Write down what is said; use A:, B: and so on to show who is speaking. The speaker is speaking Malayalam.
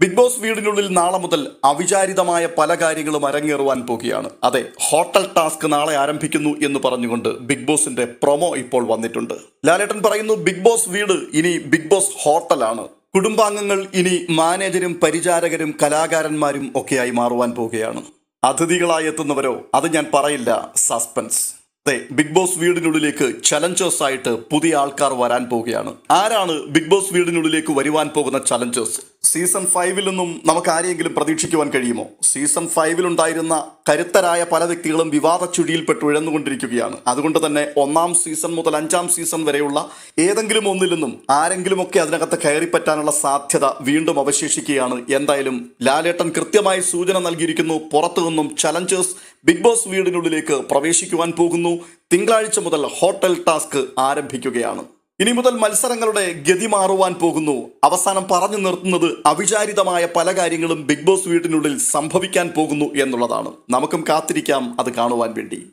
A: ബിഗ് ബോസ് വീടിനുള്ളിൽ നാളെ മുതൽ അവിചാരിതമായ പല കാര്യങ്ങളും അരങ്ങേറുവാൻ പോകുകയാണ്. അതെ ഹോട്ടൽ ടാസ്ക് നാളെ ആരംഭിക്കുന്നു എന്ന് പറഞ്ഞുകൊണ്ട് ബിഗ് ബോസിന്റെ പ്രൊമോ ഇപ്പോൾ വന്നിട്ടുണ്ട്. ലാലേട്ടൻ പറയുന്നു ബിഗ് ബോസ് വീട് ഇനി ബിഗ് ബോസ് ഹോട്ടലാണ്. കുടുംബാംഗങ്ങൾ ഇനി മാനേജരും പരിചാരകരും കലാകാരന്മാരും ഒക്കെയായി മാറുവാൻ പോവുകയാണ് അതിഥികളായി എത്തുന്നവരോ അത് ഞാൻ പറയില്ല. സസ്പെൻസ്. അതെ ബിഗ് ബോസ് വീടിനുള്ളിലേക്ക് ചലഞ്ചേഴ്സ് ആയിട്ട് പുതിയ ആൾക്കാർ വരാൻ പോവുകയാണ് ആരാണ് ബിഗ് ബോസ് വീടിനുള്ളിലേക്ക് വരുവാൻ പോകുന്ന ചലഞ്ചേഴ്സ്? സീസൺ ഫൈവിൽ നിന്നും നമുക്ക് ആരെയെങ്കിലും പ്രതീക്ഷിക്കുവാൻ കഴിയുമോ? സീസൺ ഫൈവിൽ ഉണ്ടായിരുന്ന കരുത്തരായ പല വ്യക്തികളും വിവാദ ചുഴിയിൽപ്പെട്ട് ഉഴന്നുകൊണ്ടിരിക്കുകയാണ്. അതുകൊണ്ട് തന്നെ ഒന്നാം സീസൺ മുതൽ അഞ്ചാം സീസൺ വരെയുള്ള ഏതെങ്കിലും ഒന്നിൽ നിന്നും ആരെങ്കിലുമൊക്കെ അതിനകത്ത് കയറിപ്പറ്റാനുള്ള സാധ്യത വീണ്ടും അവശേഷിക്കുകയാണ്. എന്തായാലും ലാലേട്ടൻ കൃത്യമായി സൂചന നൽകിയിരിക്കുന്നു. പുറത്തു നിന്നും ചലഞ്ചേഴ്സ് ബിഗ് ബോസ് വീടിനുള്ളിലേക്ക് പ്രവേശിക്കുവാൻ പോകുന്നു. തിങ്കളാഴ്ച മുതൽ ഹോട്ടൽ ടാസ്ക് ആരംഭിക്കുകയാണ്. ഇനി മുതൽ മത്സരങ്ങളുടെ ഗതി മാറുവാൻ പോകുന്നു. അവസാനം പറഞ്ഞു നിർത്തുന്നത് അവിചാരിതമായ പല കാര്യങ്ങളും ബിഗ് ബോസ് വീട്ടിനുള്ളിൽ സംഭവിക്കാൻ പോകുന്നു എന്നുള്ളതാണ്. നമുക്കും കാത്തിരിക്കാം. അത് കാണുവാൻ വേണ്ടി.